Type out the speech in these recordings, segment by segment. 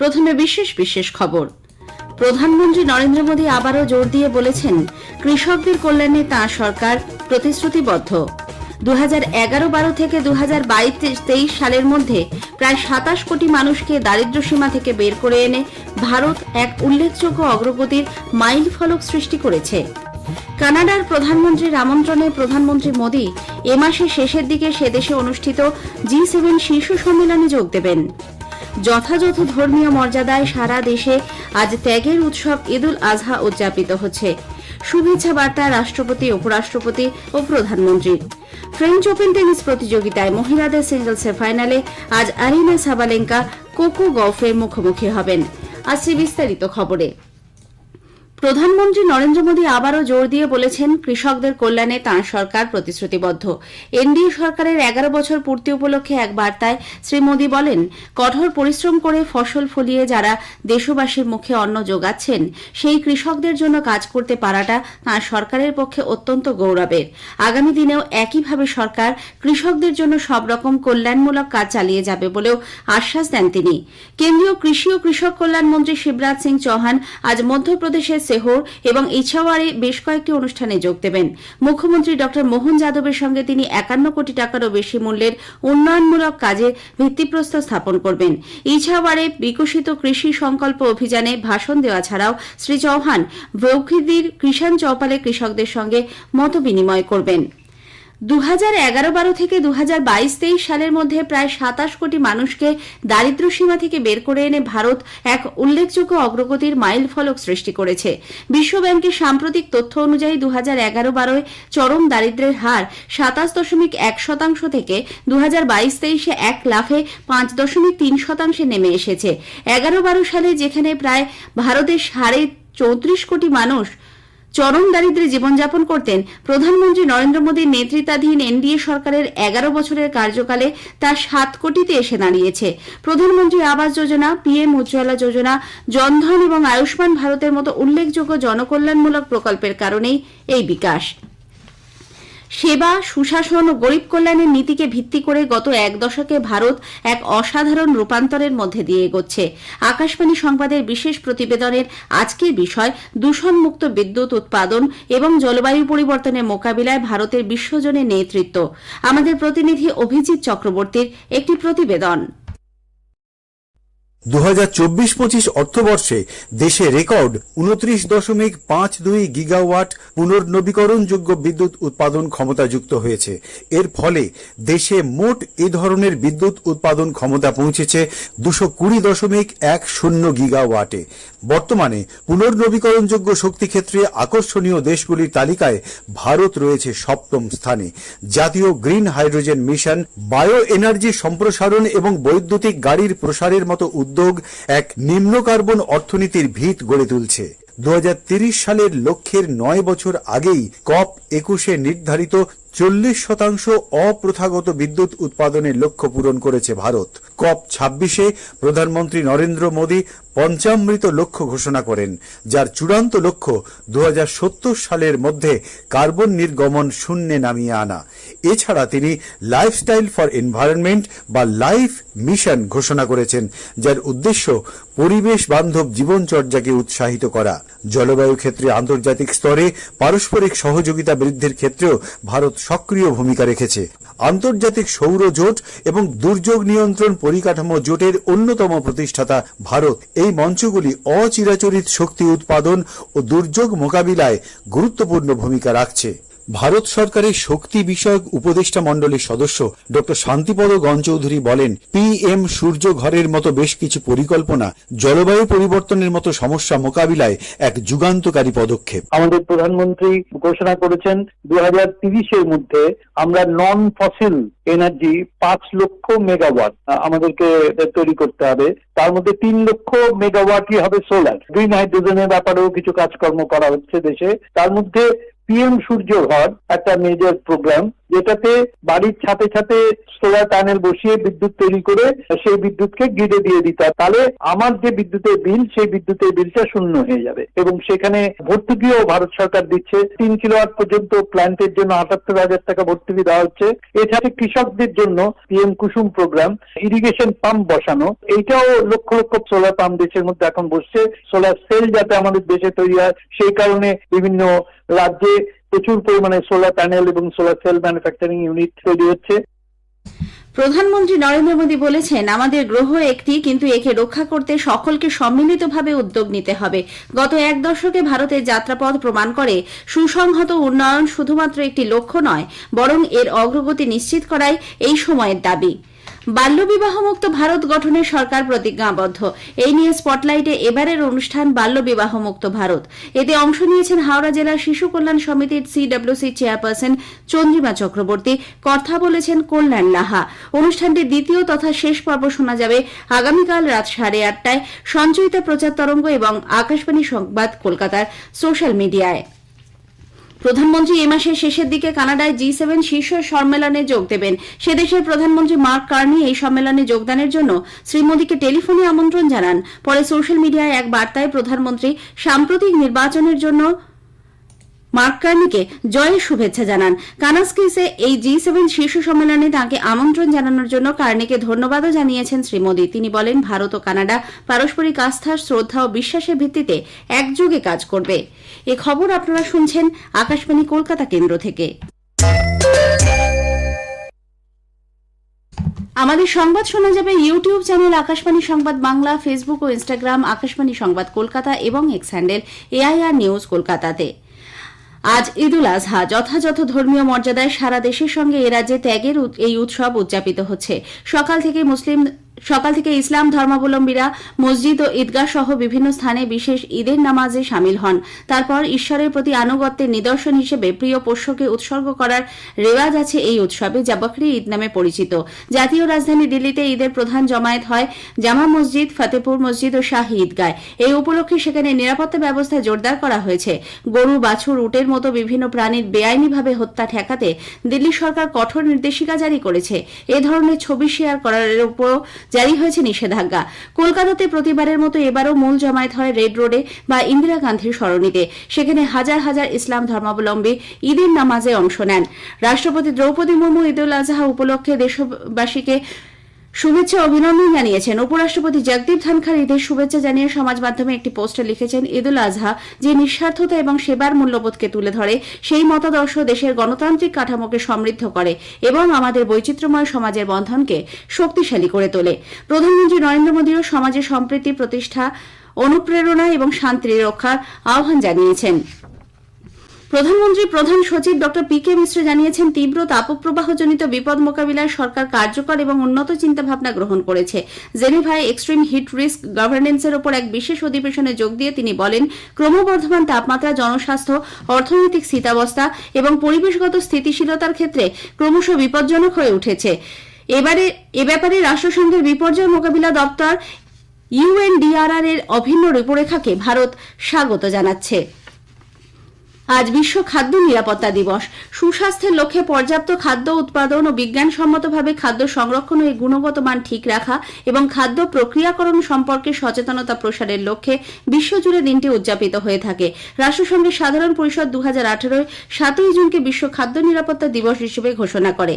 প্রথমে বিশেষ বিশেষ খবর। প্রধানমন্ত্রী নরেন্দ্র মোদী আবারও জোর দিয়ে বলেছেন, কৃষকদের কল্যাণে তাঁর সরকার প্রতিশ্রুতিবদ্ধ। দু হাজার এগারো বারো থেকে দু হাজার বাইশ তেইশ সালের মধ্যে প্রায় সাতাশ কোটি মানুষকে দারিদ্র্য সীমা থেকে বের করে এনে ভারত এক উল্লেখযোগ্য অগ্রগতির মাইল ফলক সৃষ্টি করেছে। কানাডার প্রধানমন্ত্রীর আমন্ত্রণে প্রধানমন্ত্রী মোদী এ মাসের শেষের দিকে সে দেশে অনুষ্ঠিত জি সেভেন শীর্ষ সম্মেলনে যোগ দেবেন। যথাযথ ধর্মীয় মর্যাদায় সারা দেশে আজ ত্যাগের উৎসব ঈদুল আজহা উদযাপিত হচ্ছে। শুভেচ্ছা বার্তা রাষ্ট্রপতি, উপরাষ্ট্রপতি ও প্রধানমন্ত্রীর ফ্রেঞ্চ ওপেন টেনিস প্রতিযোগিতায় মহিলাদের সিঙ্গলসের ফাইনালে আজ আরিনা সাবালেঙ্কা কোকো গফের মুখোমুখি হবেন। আজকে বিস্তারিত খবরে। প্রধানমন্ত্রী নরেন্দ্র মোদী আবারও জোর দিয়ে বলেছেন, কৃষকদের কল্যাণে তাঁর সরকার প্রতিশ্রুতিবদ্ধ। এনডিএ সরকারের এগারো বছর পূর্তি উপলক্ষে এক বার্তায় শ্রী মোদী বলেন, কঠোর পরিশ্রম করে ফসল ফলিয়ে যারা দেশবাসীর মুখে অন্ন যোগাচ্ছেন, সেই কৃষকদের জন্য কাজ করতে পারাটা তাঁর সরকারের পক্ষে অত্যন্ত গৌরবের। আগামী দিনেও একইভাবে সরকার কৃষকদের জন্য সব রকম কল্যাণমূলক কাজ চালিয়ে যাবে বলেও আশ্বাস দেন তিনি। কেন্দ্রীয় কৃষি ও কৃষক কল্যাণ মন্ত্রী শিবরাজ সিং চৌহান আজ মধ্যপ্রদেশের সেহোর এবং ইছাওয়ারে বেশ কয়েকটি অনুষ্ঠানে যোগ দেবেন। মুখ্যমন্ত্রী ড. মোহন যাদবের সঙ্গে তিনি একান্ন কোটি টাকারও বেশি মূল্যের উন্নয়নমূলক কাজের ভিত্তিপ্রস্তর স্থাপন করবেন। ইছাওয়ারে বিকশিত কৃষি সংকল্প অভিযানে ভাষণ দেওয়া ছাড়াও শ্রী চৌহান ভৌখিদির কৃষাণ চৌপালে কৃষকদের সঙ্গে মত বিনিময় করবেন। দু হাজার এগারো বারো থেকে দু বাইশ তেইশ সালের মধ্যে প্রায় সাতাশ কোটি মানুষকে দারিদ্র সীমা থেকে বের করে এনে ভারত এক উল্লেখযোগ্য অগ্রগতির মাইল ফলক সৃষ্টি করেছে। বিশ্বব্যাংকের সাম্প্রতিক তথ্য অনুযায়ী দু হাজার এগারো বারোয় চরম দারিদ্র্যের হার সাতাশ দশমিক এক শতাংশ থেকে দু হাজার বাইশ তেইশে এক লাফে পাঁচ দশমিক তিন শতাংশে নেমে এসেছে। এগারো বারো সালে যেখানে প্রায় ভারতের সাড়ে চৌত্রিশ কোটি মানুষ চরম দারিদ্রে জীবনযাপন করতেন। প্রধানমন্ত্রী নরেন্দ্র মোদীর নেতৃত্বাধীন এনডিএ সরকারের এগারো বছরের কার্যকালে তা সাত কোটিতে এসে দাঁড়িয়েছে। প্রধানমন্ত্রী আবাস যোজনা, পিএম উজ্জ্বলা যোজনা, জনধন এবং আয়ুষ্মান ভারতের মতো উল্লেখযোগ্য জনকল্যাণমূলক প্রকল্পের কারণেই এই বিকাশ। সেবা, সুশাসন ও গরিব কল্যাণের নীতিকে ভিত্তি করে গত এক দশকে ভারত এক অসাধারণ রূপান্তরের মধ্যে দিয়ে এগোচ্ছে। আকাশবাণী সংবাদের বিশেষ প্রতিবেদনের আজকের বিষয়, দূষণমুক্ত বিদ্যুৎ উৎপাদন এবং জলবায়ু পরিবর্তনের মোকাবিলায় ভারতের বিশ্বজনের নেতৃত্ব। আমাদের প্রতিনিধি অভিজিৎ চক্রবর্তীর একটি প্রতিবেদন। দু হাজার চব্বিশ পঁচিশ অর্থবর্ষে দেশে রেকর্ড উনত্রিশ দশমিক পাঁচ দুই গিগাওয়াট পুনর্নবীকরণযোগ্য বিদ্যুৎ উৎপাদন ক্ষমতাযুক্ত হয়েছে। এর ফলে দেশে মোট এ ধরনের বিদ্যুৎ উৎপাদন ক্ষমতা পৌঁছেছে দুশো কুড়ি দশমিক এক শূন্য গিগাওয়াটে। বর্তমানে পুনর্নবীকরণযোগ্য শক্তি ক্ষেত্রে আকর্ষণীয় দেশগুলির তালিকায় ভারত রয়েছে সপ্তম স্থানে। জাতীয় green hydrogen mission bio energy সম্প্রসারণ এবং বৈদ্যুতিক গাড়ির প্রসারের মতো উদ্যোগ এক নিম্ন কার্বন অর্থনীতির ভিত গড়ে তুলছে। দু সালের লক্ষ্যের নয় বছর আগেই কপ একুশে নির্ধারিত চল্লিশ শতাংশ অপ্রথাগত বিদ্যুৎ উৎপাদনের লক্ষ্য পূরণ করেছে ভারত। কপ ছাব্বিশে প্রধানমন্ত্রী নরেন্দ্র মোদী পঞ্চামৃত লক্ষ্য ঘোষণা করেন, যার চূড়ান্ত লক্ষ্য দু হাজার সত্তর সালের মধ্যে কার্বন নির্গমন শূন্যে নামিয়ে আনা। এছাড়া তিনি লাইফস্টাইল ফর এনভায়রনমেন্ট বা লাইফ মিশন ঘোষণা করেছেন, যার উদ্দেশ্য পরিবেশ বান্ধব জীবনচর্যাকে উৎসাহিত করা। জলবায়ু ক্ষেত্রে আন্তর্জাতিক স্তরে পারস্পরিক সহযোগিতা বৃদ্ধির ক্ষেত্রেও ভারত সক্রিয় ভূমিকা রেখেছে। আন্তর্জাতিক সৌর জোট এবং দুর্যোগ নিয়ন্ত্রণ পরিকাঠামো জোটের অন্যতম প্রতিষ্ঠাতা ভারত। এই মঞ্চগুলি অচিরাচরিত শক্তি উৎপাদন ও দুর্যোগ মোকাবিলায় গুরুত্বপূর্ণ ভূমিকা রাখছে। ভারত সরকারের শক্তি বিষয়ক উপদেষ্টা মণ্ডলীর সদস্য ডক্টর শান্তিপদ গঞ্চৌধুরী বলেন পিএম সূর্য ঘরের মতো বেশ কিছু পরিকল্পনা জলবায়ু পরিবর্তনের মতো সমস্যা মোকাবিলায় এক যুগান্তকারী পদক্ষেপ। আমাদের প্রধানমন্ত্রী ঘোষণা করেছেন দু হাজার তিরিশের মধ্যে আমরা নন ফসিল এনার্জি পাঁচ লক্ষ মেগাওয়াট আমাদেরকে তৈরি করতে হবে। তার মধ্যে তিন লক্ষ মেগাওয়াটই হবে সোলার গ্রিন হাইড্রোজেনের ব্যাপারেও কিছু কাজকর্ম করা হচ্ছে দেশে। তার মধ্যে পিএম সূর্য ঘর একটা মেজর প্রোগ্রাম যেটাতে বাড়ির ছাতে ছাতে সোলার প্যানেল বসিয়ে বিদ্যুৎ তৈরি করে সেই বিদ্যুৎকে গ্রিডে দিয়ে দিতে তাহলে আমার যে বিদ্যুতের বিল সেই বিদ্যুতের বিলটা শূন্য হয়ে যাবে। এবং সেখানে ভর্তুকিও ভারত সরকার দিচ্ছে। তিন কিলোওয়াট পর্যন্ত প্ল্যান্টের জন্য আটাত্তর হাজার টাকা ভর্তুকি দেওয়া হচ্ছে। এছাড়া কৃষকদের জন্য PM Kusum programme irrigation pump বসানো, এইটাও লক্ষ লক্ষ সোলার পাম্প দেশের মধ্যে এখন বসছে। সোলার সেল যাতে আমাদের দেশে তৈরি হয়, সেই কারণে বিভিন্ন রাজ্যে প্রচুর পরিমাণে সোলার প্যানেল এবং সোলার সেল ম্যানুফ্যাকচারিং ইউনিট তৈরি হচ্ছে। প্রধানমন্ত্রী নরেন্দ্র মোদী বলেছেন, আমাদের গ্রহ একটি, কিন্তু একে রক্ষা করতে সকলকে সম্মিলিতভাবে উদ্যোগ নিতে হবে। গত এক দশকে ভারতের যাত্রাপথ প্রমাণ করে, সুসংহত উন্নয়ন শুধুমাত্র একটি লক্ষ্য নয়, বরং এর অগ্রগতি নিশ্চিত করাই এই সময়ের দাবি। বাল্যবিবাহমুক্ত ভারত গঠনে সরকার প্রতিজ্ঞাবদ্ধ। এই নিয়ে স্পটলাইটে এবারের অনুষ্ঠান বাল্যবিবাহমুক্ত ভারত। এতে অংশ নিয়েছেন হাওড়া জেলার শিশু কল্যাণ সমিতির সিডব্লিউসি চেয়ারপারসন চন্দ্রিমা চক্রবর্তী। কথা বলেছেন কল্যাণ লাহা। অনুষ্ঠানটির দ্বিতীয় তথা শেষ পর্ব শোনা যাবে আগামীকাল রাত সাড়ে আটটায়। সঞ্চয়িতা প্রচার তরঙ্গ এবং আকাশবাণী সংবাদ কলকাতার সোশ্যাল মিডিয়ায়। প্রধানমন্ত্রী এ মাসের শেষের দিকে কানাডায় জি সেভেন শীর্ষ সম্মেলনে যোগ দেবেন। সে দেশের প্রধানমন্ত্রী মার্ক কার্নি এই সম্মেলনে যোগদানের জন্য শ্রী মোদীকে টেলিফোনে আমন্ত্রণ জানান। পরে সোশ্যাল মিডিয়ায় এক বার্তায় প্রধানমন্ত্রী সাম্প্রতিক নির্বাচনের জন্য মার্ক কার্নিকে জয়ের শুভেচ্ছা জানান। কানাস্কিসে এই জি সেভেন শীর্ষ সম্মেলনে তাঁকে আমন্ত্রণ জানানোর জন্য কার্নিকে ধন্যবাদও জানিয়েছেন শ্রী মোদী তিনি বলেন, ভারত ও কানাডা পারস্পরিক আস্থা শ্রদ্ধা ও বিশ্বাসের ভিত্তিতে একযোগে কাজ করবে। এ খবর আপনারা শুনছেন আকাশবাণী কলকাতা কেন্দ্র থেকে। আমাদের সংবাদ শোনা যাবে YouTube channel Akashvani Sangbad Bangla, Facebook ও ইনস্টাগ্রাম, আকাশবাণী সংবাদ কলকাতা এবং এক্স হ্যান্ডেল এআইআর নিউজ কলকাতাতে। আজ ঈদুল আজহা যথাযথ ধর্মীয় মর্যাদায় সারা দেশের সঙ্গে এ রাজ্যে ত্যাগের এই উৎসব উদযাপিত হচ্ছে। সকাল থেকে মুসলিম সকাল থেকে ইসলাম ধর্মাবলম্বীরা মসজিদ ও ঈদগাহ সহ বিভিন্ন স্থানে বিশেষ ঈদের নামাজে সামিল হন। তারপর ঈশ্বরের প্রতি আনুগত্যের নিদর্শন হিসেবে প্রিয় পোষ্যকে উৎসর্গ করার রেওয়াজ আছে এই উৎসবে, যা বকরি ঈদ নামে পরিচিত। জাতীয় রাজধানী দিল্লিতে ঈদের প্রধান জমায়েত হয় জামা মসজিদ ফতেপুর মসজিদ ও শাহী ঈদগায় এই উপলক্ষে সেখানে নিরাপত্তা ব্যবস্থা জোরদার করা হয়েছে। গরু, বাছুর, উটের মতো বিভিন্ন প্রাণীর বেআইনিভাবে হত্যা ঠেকাতে দিল্লি সরকার কঠোর নির্দেশিকা জারি করেছে। এ ধরনের ছবি শেয়ার করার উপরও জারি হয়েছে নিষেধাজ্ঞা। কলকাতাতে প্রতিবারের মতো এবারও মূল জমায়েত হয় রেড রোডে বা ইন্দিরা গান্ধীর সরণিতে। সেখানে হাজার হাজার ইসলাম ধর্মাবলম্বী ঈদের নামাজে অংশ নেন। রাষ্ট্রপতি দ্রৌপদী মুর্মু ঈদ উল আজহা উপলক্ষে দেশবাসীকে শুভেচ্ছা অভিনন্দন জানিয়েছেন উপরাষ্ট্রপতি জগদীপ ধনখড়। ঈদের শুভেচ্ছা জানিয়ে সমাজ মাধ্যমে একটি পোস্টে লিখেছেন ঈদুল আজহা যে নিঃস্বার্থতা এবং সেবার মূল্যবোধকে তুলে ধরে, সেই মতাদর্শ দেশের গণতান্ত্রিক কাঠামোকে সমৃদ্ধ করে এবং আমাদের বৈচিত্র্যময় সমাজের বন্ধনকে শক্তিশালী করে তোলে। প্রধানমন্ত্রী নরেন্দ্র মোদীও সমাজে সম্প্রীতি, প্রতিষ্ঠা, অনুপ্রেরণা এবং শান্তি রক্ষার আহ্বান জানিয়েছেন। প্রধানমন্ত্রী প্রধান সচিব ড পি কে মিশ্র জানিয়েছেন, তীব্র তাপপ্রবাহজনিত বিপদ মোকাবিলায় সরকার কার্যকর এবং উন্নত চিন্তাভাবনা গ্রহণ করেছে। জেনেভায় এক্সট্রিম হিট রিস্ক গভর্নেন্সের ওপর এক বিশেষ অধিবেশনে যোগ দিয়ে তিনি বলেন, ক্রমবর্ধমান তাপমাত্রা, জনস্বাস্থ্য, অর্থনৈতিক স্থিতাবস্থা এবং পরিবেশগত স্থিতিশীলতার ক্ষেত্রে ক্রমশ বিপজ্জনক হয়ে উঠেছে। এবারে, এ ব্যাপারে রাষ্ট্রসংঘের বিপর্যয় মোকাবিলা দপ্তর ইউএনডিআরআর এর অভিন্ন রূপরেখাকে ভারত স্বাগত জানাচ্ছে। আজ বিশ্ব খাদ্য নিরাপত্তা দিবস। সুস্বাস্থ্যের লক্ষ্যে পর্যাপ্ত খাদ্য উৎপাদন ও বিজ্ঞানসম্মতভাবে খাদ্য সংরক্ষণ ও গুণগত মান ঠিক রাখা এবং খাদ্য প্রক্রিয়াকরণ সম্পর্কে সচেতনতা প্রসারের লক্ষ্যে বিশ্বজুড়ে দিনটি উদযাপিত হয়ে থাকে। রাষ্ট্রসংঘের সাধারণ পরিষদ দু হাজার আঠারোয় সাতই জুনকে বিশ্ব খাদ্য নিরাপত্তা দিবস হিসেবে ঘোষণা করে।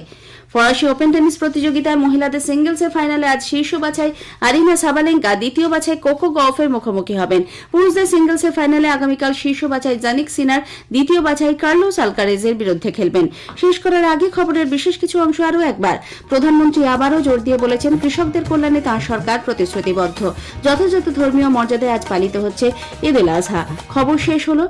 ফরাসি ওপেন টেনিস প্রতিযোগিতায় মহিলাদের সিঙ্গলসের ফাইনালে আজ শীর্ষ বাছাই আরিনা সাবালেঙ্কা, দ্বিতীয় বাছাই কোকো গফের মুখোমুখি হবেন। পুরুষদের সিঙ্গলসের ফাইনালে আগামীকাল শীর্ষ বাছাই জানিক সিনার দ্বিতীয় বাছাই কার্লোস আলকারেজের বিরুদ্ধে খেলবেন। শেষ করার আগে খবরের বিশেষ কিছু অংশ আরও একবার। প্রধানমন্ত্রী আবারও জোর দিয়ে বলেছেন, কৃষকদের কল্যাণে তাঁর সরকার প্রতিশ্রুতিবদ্ধ। যথাযথ ধর্মীয় মর্যাদায় আজ পালিত হচ্ছে ঈদ উল আজহা। খবর শেষ হলো।